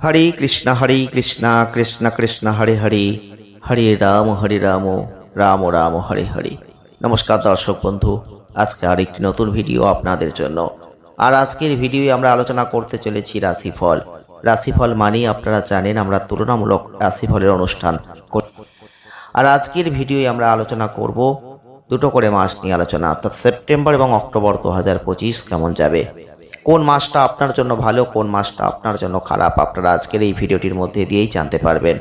হরে কৃষ্ণ হরে কৃষ্ণ কৃষ্ণ কৃষ্ণ, হরে হরে। হরে রাম হরে রাম রাম রাম, হরে হরে। নমস্কার দর্শক বন্ধু, আজকে আরেকটি নতুন ভিডিও আপনাদের জন্য। আর আজকের ভিডিওয়ে আমরা আলোচনা করতে চলেছি রাশিফল। রাশিফল মানেই আপনারা জানেন আমরা তুলনামূলক রাশিফলের অনুষ্ঠান আর আজকের ভিডিওয়ে আমরা আলোচনা করব দুটো করে মাস নিয়ে আলোচনা। অর্থাৎ সেপ্টেম্বর এবং অক্টোবর দু হাজার পঁচিশ কেমন যাবে? কোন মাসটা আপনার জন্য ভালো, কোন মাসটা আপনার জন্য খারাপ? আপনারা আজকের এই ভিডিওটির মধ্যে দিয়েই জানতে পারবেন।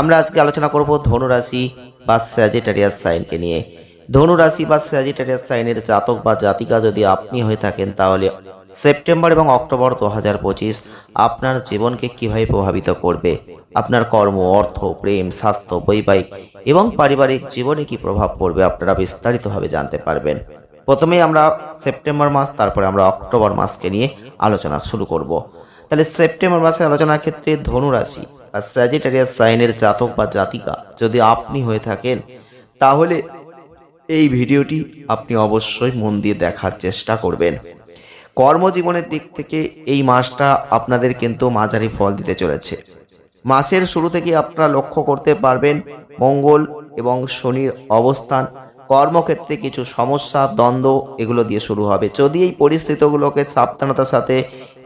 আমরা আজকে আলোচনা করব ধনুরাশি বা স্যাজিটারিয়াস সাইনকে নিয়ে। ধনুরাশি বা স্যাজিটারিয়াস সাইনের জাতক বা জাতিকা যদি আপনি হয়ে থাকেন, তাহলে সেপ্টেম্বর এবং অক্টোবর দু হাজার পঁচিশ আপনার জীবনকে কীভাবে প্রভাবিত করবে? আপনার কর্ম, অর্থ, প্রেম, স্বাস্থ্য, বৈবাহিক এবং পারিবারিক জীবনে কি প্রভাব পড়বে আপনারা বিস্তারিতভাবে জানতে পারবেন। প্রথমেই আমরা সেপ্টেম্বর মাস, তারপরে আমরা অক্টোবর মাসকে নিয়ে আলোচনা শুরু করব। তাহলে সেপ্টেম্বর মাসে আলোচনার ক্ষেত্রে ধনুরাশি আর স্যাজিটারিয়াস সাইনের জাতক বা জাতিকা যদি আপনি হয়ে থাকেন, তাহলে এই ভিডিওটি আপনি অবশ্যই মন দিয়ে দেখার চেষ্টা করবেন। কর্মজীবনের দিক থেকে এই মাসটা আপনাদের কিন্তু মাঝারি ফল দিতে চলেছে। মাসের শুরু থেকে আপনারা লক্ষ্য করতে পারবেন মঙ্গল এবং শনির অবস্থান, কর্মক্ষেত্রে কিছু সমস্যা, দ্বন্দ্ব এগুলো দিয়ে শুরু হবে। যদি এই পরিস্থিতিগুলোকে সাবধানতার সাথে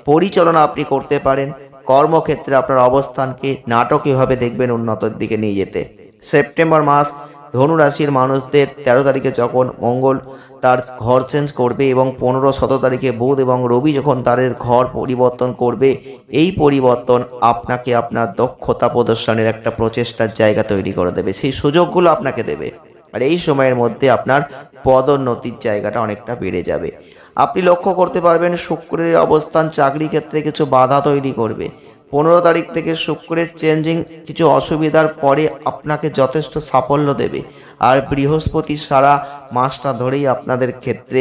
পরিচালনা আপনি করতে পারেন, কর্মক্ষেত্রে আপনার অবস্থানকে নাটকীয়ভাবে দেখবেন উন্নতির দিকে নিয়ে যেতে। সেপ্টেম্বর মাস ধনুরাশির মানুষদের তেরো তারিখে যখন মঙ্গল তার ঘর চেঞ্জ করবে এবং পনেরো সতেরো তারিখে বুধ এবং রবি যখন তাদের ঘর পরিবর্তন করবে, এই পরিবর্তন আপনাকে আপনার দক্ষতা প্রদর্শনের একটা প্রচেষ্টার জায়গা তৈরি করে দেবে। সেই সুযোগগুলো আপনাকে দেবে। আর এই সময়ের মধ্যে আপনার পদোন্নতির জায়গাটা অনেকটা বেড়ে যাবে। আপনি লক্ষ্য করতে পারবেন শুক্রের অবস্থান চাকরি ক্ষেত্রে কিছু বাধা তৈরি করবে। পনেরো তারিখ থেকে শুক্রের চেঞ্জিং কিছু অসুবিধার পরে আপনাকে যথেষ্ট সাফল্য দেবে। আর বৃহস্পতি সারা মাসটা ধরেই আপনাদের ক্ষেত্রে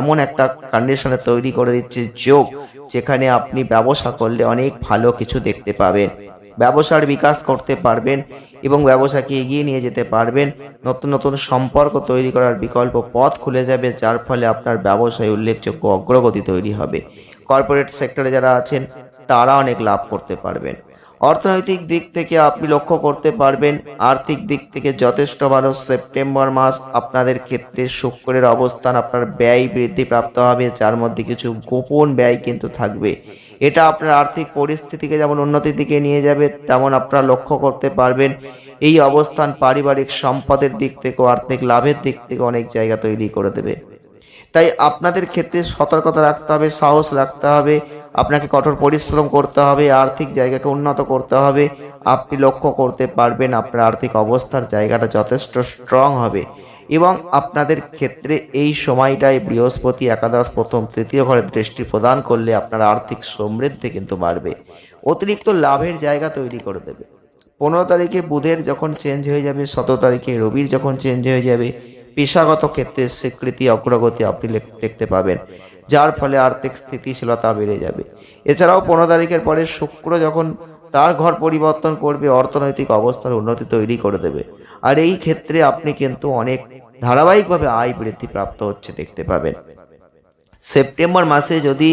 এমন একটা কন্ডিশনে তৈরি করে দিচ্ছে যোগ, যেখানে আপনি ব্যবসা করলে অনেক ভালো কিছু দেখতে পাবেন। ব্যবসার বিকাশ করতে পারবেন এবং ব্যবসাকে এগিয়ে নিয়ে যেতে পারবেন। নতুন নতুন সম্পর্ক তৈরি করার বিকল্প পথ খুলে যাবে, যার ফলে আপনার ব্যবসায় উল্লেখযোগ্য অগ্রগতি তৈরি হবে। কর্পোরেট সেক্টরে যারা আছেন, তারা অনেক লাভ করতে পারবেন। অর্থনৈতিক দিক থেকে আপনি লক্ষ্য করতে পারবেন, আর্থিক দিক থেকে যথেষ্ট ভালো সেপ্টেম্বর মাস আপনাদের ক্ষেত্রে শুক্রের অবস্থান আপনার ব্যয় বৃদ্ধি প্রাপ্ত হবে, যার মধ্যে কিছু গোপন ব্যয় কিন্তু থাকবে। এটা আপনার আর্থিক পরিস্থিতিকে যেমন উন্নতির দিকে নিয়ে যাবে, তেমন আপনারা লক্ষ্য করতে পারবেন, এই অবস্থান পারিবারিক সম্পদের দিক থেকেও আর্থিক লাভের দিক থেকে অনেক জায়গা তৈরি করে দেবে। তাই আপনাদের ক্ষেত্রে সতর্কতা রাখতে হবে, সাহস রাখতে হবে, আপনাকে কঠোর পরিশ্রম করতে হবে, আর্থিক জায়গাকে উন্নত করতে হবে, আপনি লক্ষ্য করতে পারবেন আপনার আর্থিক অবস্থার জায়গাটা যথেষ্ট স্ট্রং হবে। এবং আপনাদের ক্ষেত্রে এই সময়টায় বৃহস্পতি, একাদশ, প্রথম, তৃতীয় ঘরে দৃষ্টি প্রদান করলে আপনার আর্থিক সমৃদ্ধি কিন্তু বাড়বে। অতিরিক্ত লাভের জায়গা তৈরি করে দেবে। পনেরো তারিখে বুধের যখন চেঞ্জ হয়ে যাবে, সতেরো তারিখে রবির যখন চেঞ্জ হয়ে যাবে পেশাগত ক্ষেত্রে স্বীকৃতি অগ্রগতি আপনি দেখতে পাবেন, যার ফলে আর্থিক স্থিতিশীলতা বেড়ে যাবে। এছাড়াও পনেরো তারিখের পরে শুক্র যখন তার ঘর পরিবর্তন করবে, অর্থনৈতিক অবস্থার উন্নতি তৈরি করে দেবে। আর এই ক্ষেত্রে আপনি কিন্তু অনেক ধারাবাহিকভাবে আয় বৃদ্ধি প্রাপ্ত হচ্ছে দেখতে পাবেন। সেপ্টেম্বর মাসে যদি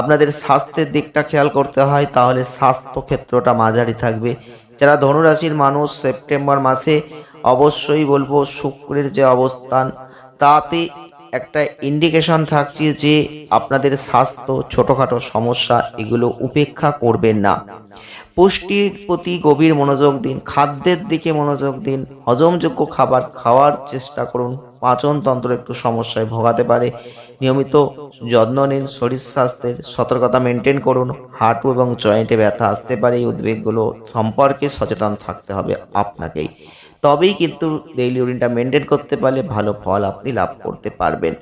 আপনাদের স্বাস্থ্যের দিকটা খেয়াল করতে হয়, তাহলে স্বাস্থ্য ক্ষেত্রটা মাঝারি থাকবে। যারা ধনুরাশির মানুষ, সেপ্টেম্বর মাসে অবশ্যই বলব শুক্রের যে অবস্থান, তাতে একটা ইন্ডিকেশন থাকছে যে আপনাদের স্বাস্থ্য ছোটোখাটো সমস্যা এগুলো উপেক্ষা করবেন না। পুষ্টির প্রতি গভীর মনোযোগ দিন, খাদ্যের দিকে মনোযোগ দিন, হজমযোগ্য খাবার খাওয়ার চেষ্টা করুন। পাচনতন্ত্র একটু সমস্যায় ভোগাতে পারে। নিয়মিত যত্ন নিন, শরীর স্বাস্থ্যের সতর্কতা মেনটেন করুন হাঁটু এবং জয়েন্টে ব্যথা আসতে পারে, এই উদ্বেগগুলো সম্পর্কে সচেতন থাকতে হবে আপনাকেই। তবেই কিন্তু ডেইলি রুটিনটা মেনটেন করতে পারলে ভালো ফল আপনি লাভ করতে পারবেন।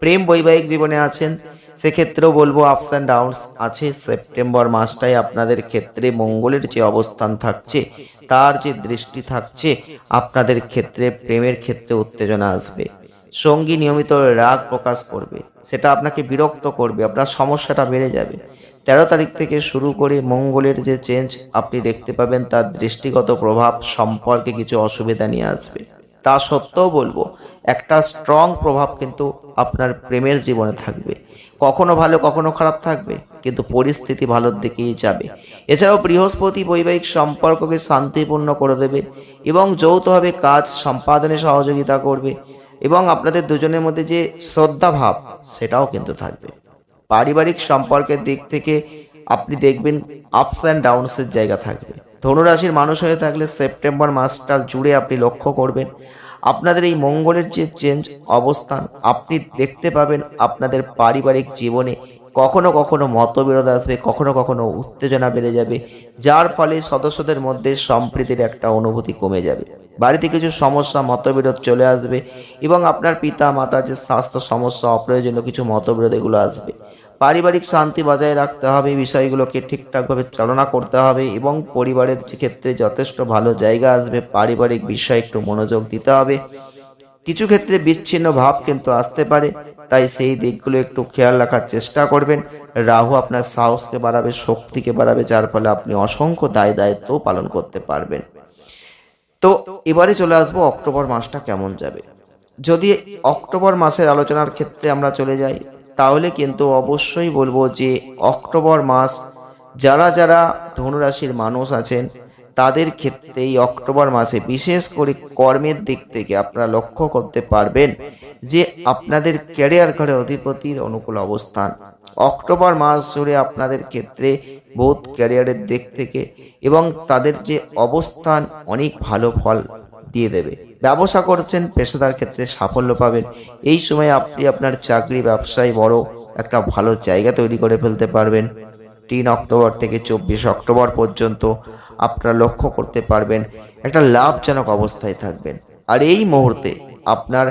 প্রেম বৈবাহিক জীবনে আছেন সেক্ষেত্রেও বলব আপস অ্যান্ড ডাউনস আছে। সেপ্টেম্বর মাসটায় আপনাদের ক্ষেত্রে মঙ্গলের যে অবস্থান থাকছে, তার যে দৃষ্টি থাকছে, আপনাদের ক্ষেত্রে প্রেমের ক্ষেত্রে উত্তেজনা আসবে। সঙ্গী নিয়মিত রাগ প্রকাশ করবে, সেটা আপনাকে বিরক্ত করবে, আপনার সমস্যাটা বেড়ে যাবে। তেরো তারিখ থেকে শুরু করে মঙ্গলের যে চেঞ্জ আপনি দেখতে পাবেন, তার দৃষ্টিগত প্রভাব সম্পর্কে কিছু অসুবিধা নিয়ে আসবে। তা সত্ত্বেও বলব, একটা স্ট্রং প্রভাব কিন্তু আপনার প্রেমের জীবনে থাকবে। কখনো ভালো, কখনো খারাপ থাকবে, কিন্তু পরিস্থিতি ভালোর দিকেই যাবে। এছাড়াও বৃহস্পতি বৈবাহিক সম্পর্ককে শান্তিপূর্ণ করে দেবে এবং যৌথভাবে কাজ, সম্পাদনে সহযোগিতা করবে এবং আপনাদের দুজনের মধ্যে যে শ্রদ্ধা ভাব সেটাও কিন্তু থাকবে। পারিবারিক সম্পর্কের দিক থেকে আপনি দেখবেন আপস অ্যান্ড ডাউনসের জায়গা থাকবে। ধনুরাশির মানুষ হয়ে থাকলে সেপ্টেম্বর মাসটা জুড়ে আপনি লক্ষ্য করবেন। আপনাদের এই মঙ্গলের যে চেঞ্জ অবস্থান, আপনি দেখতে পাবেন আপনাদের পারিবারিক জীবনে কখনো কখনো মতবিরোধ আসবে, কখনো কখনো উত্তেজনা বেড়ে যাবে, যার ফলে সদস্যদের মধ্যে সম্প্রীতির একটা অনুভূতি কমে যাবে। বাড়িতে কিছু সমস্যা, মতবিরোধ চলে আসবে এবং আপনার পিতা মাতা যে স্বাস্থ্য সমস্যা, অপ্রয়োজনীয় কিছু মতবিরোধ এগুলো আসবে। পারিবারিক শান্তি বজায় রাখতে হবে বিষয়গুলোকে ঠিকঠাকভাবে চালনা করতে হবে এবং পরিবারের ক্ষেত্রে যথেষ্ট ভালো জায়গা আসবে, পারিবারিক বিষয়ে একটু মনোযোগ দিতে হবে। কিছু ক্ষেত্রে বিচ্ছিন্ন ভাব কিন্তু আসতে পারে, তাই সেই দিকগুলো একটু খেয়াল রাখার চেষ্টা করবেন। রাহু আপনার সাহসকে বাড়াবে, শক্তিকে বাড়াবে, যার ফলে আপনি অসংখ্য দায় দায়িত্ব পালন করতে পারবেন। তো এবারে চলে আসব অক্টোবর মাসটা কেমন যাবে। যদি অক্টোবর মাসের আলোচনার ক্ষেত্রে আমরা চলে যাই তাহলে কিন্তু অবশ্যই বলব যে অক্টোবর মাস যারা যারা ধনুরাশির মানুষ আছেন, তাদের ক্ষেত্রে এই অক্টোবর মাসে বিশেষ করে কর্মের দিক থেকে আপনারা লক্ষ্য করতে পারবেন যে আপনাদের ক্যারিয়ার ঘরে অধিপতির অনুকূল অবস্থান। অক্টোবর মাস জুড়ে আপনাদের ক্ষেত্রে বোধ ক্যারিয়ারের দিক থেকে এবং তাদের যে অবস্থান অনেক ভালো ফল দিয়ে দেবে। ব্যবসা করছেন, পেশাদার ক্ষেত্রে সাফল্য পাবেন। এই সময় আপনি আপনার চাকরি, ব্যবসায় বড় একটা ভালো জায়গা তৈরি করে ফেলতে পারবেন। তিন অক্টোবর থেকে চব্বিশ অক্টোবর পর্যন্ত আপনারা লক্ষ্য করতে পারবেন একটা লাভজনক অবস্থায় থাকবেন। আর এই মুহূর্তে আপনার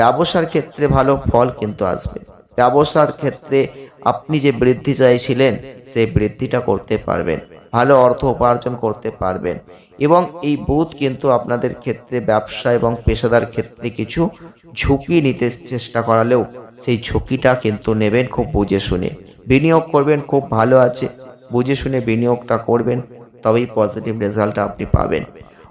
ব্যবসার ক্ষেত্রে ভালো ফল কিন্তু আসবে। ব্যবসার ক্ষেত্রে আপনি যে বৃদ্ধি চাইছিলেন, সেই বৃদ্ধিটা করতে পারবেন। ভালো অর্থ উপার্জন করতে পারবেন। এবং এই বুথ কিন্তু আপনাদের ক্ষেত্রে ব্যবসা এবং পেশাদার ক্ষেত্রে কিছু ঝুঁকি নিতে চেষ্টা করালেও সেই ঝুঁকিটা কিন্তু নেবেন খুব বুঝে শুনে। বিনিয়োগ করবেন, খুব ভালো আছে। বুঝে শুনে বিনিয়োগটা করবেন, তবেই পজিটিভ রেজাল্ট আপনি পাবেন।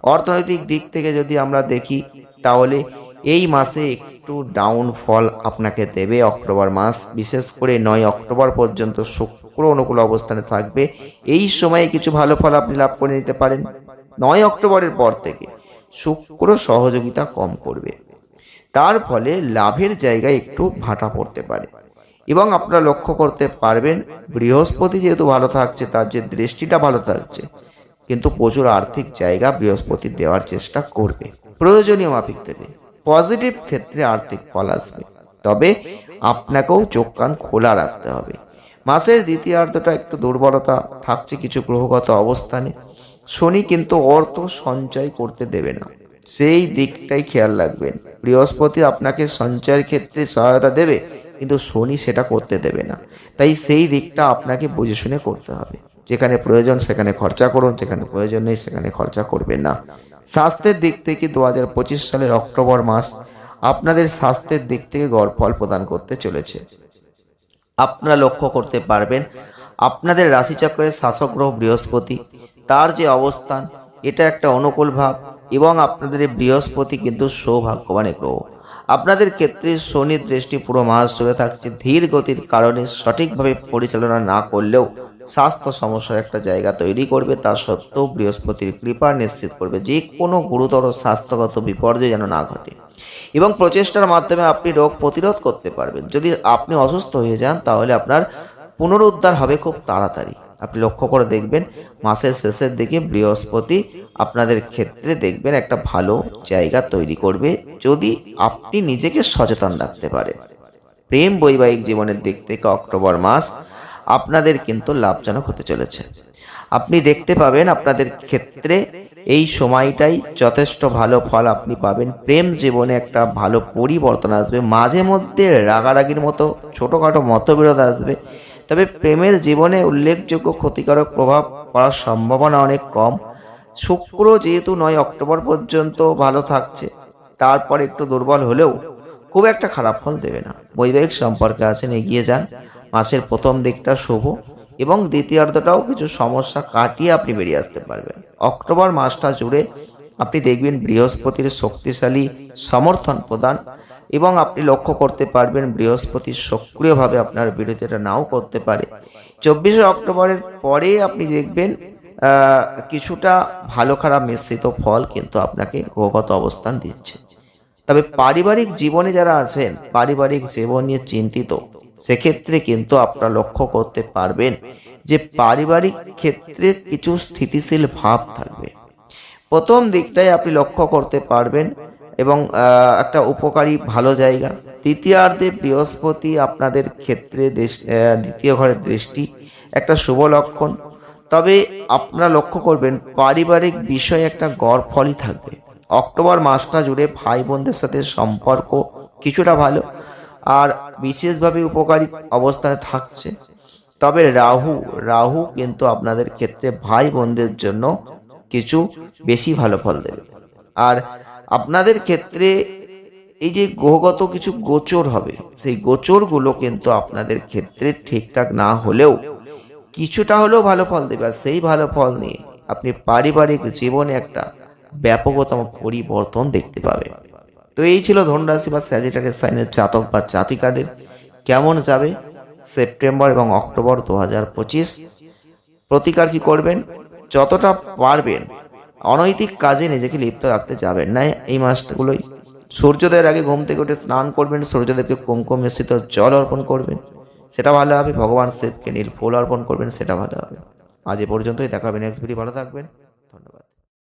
অর্থনৈতিক দিক থেকে যদি আমরা দেখি, তাহলে এই মাসে একটু ডাউনফল আপনাকে দেবে অক্টোবর মাস, বিশেষ করে নয় অক্টোবর পর্যন্ত শুক্র অনুকূল অবস্থানে থাকবে। এই সময়ে কিছু ভালো ফল আপনি লাভ করে নিতে পারেন। নয় অক্টোবরের পর থেকে শুক্র সহযোগিতা কম করবে। তার ফলে লাভের জায়গায় একটু ভাটা পড়তে পারে। এবং আপনারা লক্ষ্য করতে পারবেন, বৃহস্পতি যেহেতু ভালো থাকছে, তার যে দৃষ্টিটা ভালো থাকছে, কিন্তু প্রচুর আর্থিক জায়গা বৃহস্পতি দেওয়ার চেষ্টা করবে। প্রয়োজনীয় মাফিক দেবে। পজিটিভ ক্ষেত্রে আর্থিক ফল আসবে। তবে আপনাকেও চোখ কান খোলা রাখতে হবে। মাসের দ্বিতীয়ার্ধটা একটু দুর্বলতা, থাকছে কিছু গ্রহগত অবস্থানে। শনি কিন্তু অর্থ সঞ্চয় করতে দেবে না। সেই দিকটাই খেয়াল রাখবেন। বৃহস্পতি আপনাকে সঞ্চয়ের ক্ষেত্রে সহায়তা দেবে, কিন্তু শনি সেটা করতে দেবে না। তাই সেই দিকটা আপনাকে বুঝে শুনে করতে হবে। যেখানে প্রয়োজন সেখানে খরচা করুন, যেখানে প্রয়োজন নেই সেখানে খরচা করবেন না। স্বাস্থ্যের দিক থেকে দু হাজার পঁচিশ সালের অক্টোবর মাস আপনাদের স্বাস্থ্যের দিক থেকে গড় ফল প্রদান করতে চলেছে। আপনারা লক্ষ্য করতে পারবেন, আপনাদের রাশিচক্রের শাসক গ্রহ বৃহস্পতি, তার যে অবস্থান, এটা একটা অনুকূল ভাব এবং আপনাদের বৃহস্পতি কিন্তু সৌভাগ্যবান গ্রহ। আপনাদের ক্ষেত্রে শনির দৃষ্টি পুরো মাস জুড়ে থাকছে, ধীর গতির কারণে সঠিকভাবে পরিচালনা না করলেও স্বাস্থ্য সমস্যার একটা জায়গা তৈরি করবে, তা সত্ত্বেও বৃহস্পতির কৃপা নিশ্চিত করবে যে কোনো গুরুতর স্বাস্থ্যগত বিপর্যয় যেন না ঘটে। এবং প্রচেষ্টার মাধ্যমে আপনি রোগ প্রতিরোধ করতে পারবেন। যদি আপনি অসুস্থ হয়ে যান, তাহলে আপনার পুনরুদ্ধার হবে খুব তাড়াতাড়ি। আপনি লক্ষ্য করে দেখবেন, মাসের শেষের দিকে বৃহস্পতি আপনাদের ক্ষেত্রে দেখবেন একটা ভালো জায়গা তৈরি করবে, যদি আপনি নিজেকে সচেতন রাখতে পারেন। প্রেম বৈবাহিক জীবনের দিক থেকে অক্টোবর মাস আপনাদের কিন্তু লাভজনক হতে চলেছে। আপনি দেখতে পাবেন আপনাদের ক্ষেত্রে এই সময়টাই যথেষ্ট ভালো ফল আপনি পাবেন। প্রেম জীবনে একটা ভালো পরিবর্তন আসবে। মাঝে মধ্যে রাগারাগির মতো, ছোটোখাটো মতবিরোধ আসবে। তবে প্রেমের জীবনে উল্লেখযোগ্য ক্ষতিকারক প্রভাব পড়ার সম্ভাবনা অনেক কম। শুক্র যেহেতু নয়, অক্টোবর পর্যন্ত ভালো থাকছে। তারপর একটু দুর্বল হলেও খুব একটা খারাপ ফল দেবে না। বৈবাহিক সম্পর্কে আছেন, এগিয়ে যান। মাসের প্রথম দিকটা শুভ এবং দ্বিতীয়ার্ধটাও কিছু সমস্যা কাটিয়ে আপনি বেরিয়ে আসতে পারবেন। অক্টোবর মাসটা জুড়ে আপনি দেখবেন বৃহস্পতির শক্তিশালী সমর্থন প্রদান এবং আপনি লক্ষ্য করতে পারবেন বৃহস্পতি সক্রিয়ভাবে আপনার বিরোধিতা নাও করতে পারে। চব্বিশে অক্টোবরের পরে আপনি দেখবেন কিছুটা ভালো খারাপ মিশ্রিত ফল কিন্তু আপনাকে গ্রহগত অবস্থান দিচ্ছে। তবে পারিবারিক জীবনে যারা আছেন, পারিবারিক জীবন নিয়ে চিন্তিত। সেক্ষেত্রে কিন্তু আপনারা লক্ষ্য করতে পারবেন যে পারিবারিক ক্ষেত্রে কিছু স্থিতিশীল ভাব থাকবে। প্রথম দিকটাই আপনি লক্ষ্য করতে পারবেন এবং একটা উপকারী ভালো জায়গা। তৃতীয়ার্ধে বৃহস্পতি আপনাদের ক্ষেত্রে দ্বিতীয় ঘরের দৃষ্টি একটা শুভ লক্ষণ। তবে আপনারা লক্ষ্য করবেন, পারিবারিক বিষয়ে একটা গড় ফলই থাকবে। অক্টোবর মাসটা জুড়ে ভাই বোনদের সাথে সম্পর্ক কিছুটা ভালো আর বিশেষভাবে উপকারী অবস্থানে থাকছে। তবে রাহু রাহু কিন্তু আপনাদের ক্ষেত্রে ভাই বোনদের জন্য কিছু বেশি ভালো ফল দেবে। আর আপনাদের ক্ষেত্রে এই যে গ্রহগত কিছু গোচর হবে, সেই গোচরগুলো কিন্তু আপনাদের ক্ষেত্রে ঠিকঠাক না হলেও কিছুটা হলেও ভালো ফল দেবে। আর সেই ভালো ফল নিয়ে আপনি পারিবারিক জীবনে একটা ব্যাপকতম পরিবর্তন দেখতে পাবে। তো এই ছিল ধনরাশি বা স্যাজিটারিয়াস সাইনের জাতক বা জাতিকাদের কেমন যাবে সেপ্টেম্বর এবং অক্টোবর দু হাজার পঁচিশ। প্রতিকার কি করবেন? যতটা পারবেন অনৈতিক কাজে নিজেকে লিপ্ত রাখতে যাবেন না। এই মাসগুলোই সূর্যোদয়ের আগে ঘুম থেকে উঠে স্নান করবেন, সূর্যদেবকে কুমকুম মিশ্রিত জল অর্পণ করবেন, সেটা ভালো হবে। ভগবান শিবকে নীল ফুল অর্পণ করবেন, সেটা ভালো হবে। আজ এ পর্যন্তই। দেখা হবে নেক্সট ভিডিও ভালো থাকবেন।